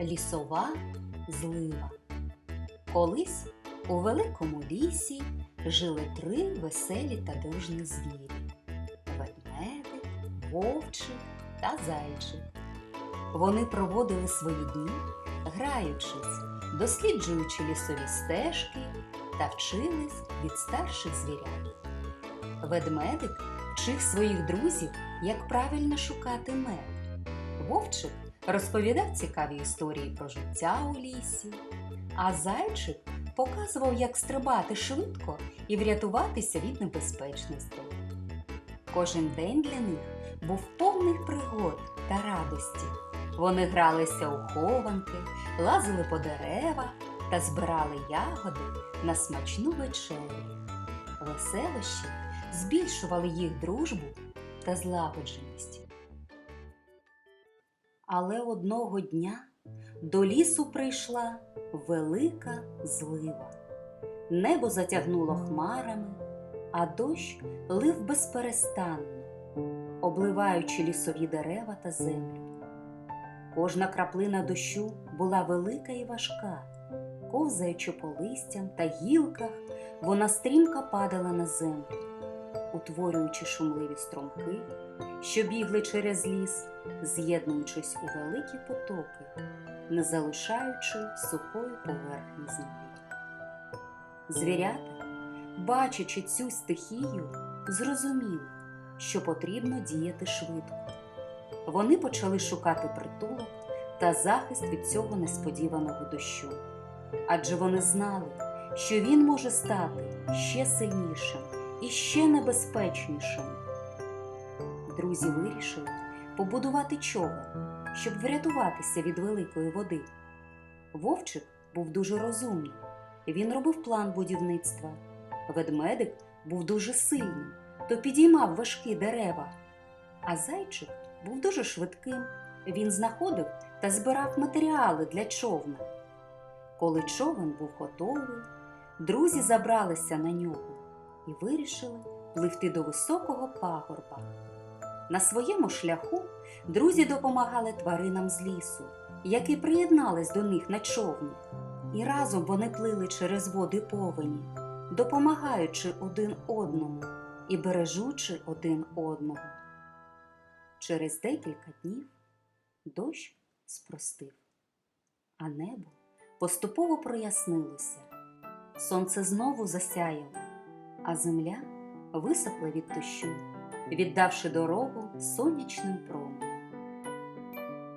Лісова злива. Колись у великому лісі жили три веселі та дружні звірі ведмедик, вовчик та зайчик. Вони проводили свої дні, граючись, досліджуючи лісові стежки та вчились від старших звірят. Ведмедик вчив своїх друзів, як правильно шукати мед. Вовчик розповідав цікаві історії про життя у лісі, а зайчик показував, як стрибати швидко і врятуватися від небезпечностей. Кожен день для них був повний пригод та радості. Вони гралися у хованки, лазили по деревах та збирали ягоди на смачну вечерю. Веселощі збільшували їх дружбу та злагодженість. Але одного дня до лісу прийшла велика злива. Небо затягнуло хмарами, а дощ лив безперестанно, обливаючи лісові дерева та землю. Кожна краплина дощу була велика і важка, ковзаючи по листям та гілках, вона стрімко падала на землю, утворюючи шумливі струмки, що бігли через ліс, з'єднуючись у великі потоки, не залишаючи сухої поверхні землі. Звірята, бачачи цю стихію, зрозуміли, що потрібно діяти швидко. Вони почали шукати притулок та захист від цього несподіваного дощу, адже вони знали, що він може стати ще сильнішим і ще небезпечнішим. Друзі вирішили побудувати човен, щоб врятуватися від великої води. Вовчик був дуже розумним. Він робив план будівництва. Ведмедик був дуже сильним, то підіймав важкі дерева. А зайчик був дуже швидким. Він знаходив та збирав матеріали для човна. Коли човен був готовий, друзі забралися на нього і вирішили пливти до високого пагорба. На своєму шляху друзі допомагали тваринам з лісу, які приєднались до них на човні. І разом вони плили через води повені, допомагаючи один одному і бережучи один одного. Через декілька днів дощ спростив, а небо поступово прояснилося. Сонце знову засяяло, а земля висохла від дощу, віддавши дорогу сонячним променям.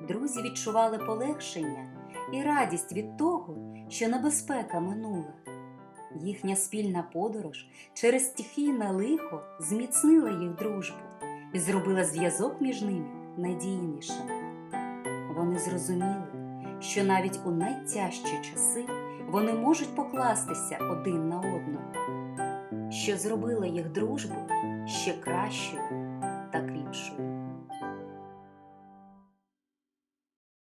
Друзі відчували полегшення і радість від того, що небезпека минула. Їхня спільна подорож через стихійне лихо зміцнила їх дружбу і зробила зв'язок між ними надійнішим. Вони зрозуміли, що навіть у найтяжчі часи вони можуть покластися один на одного, що зробила їх дружбу ще кращою.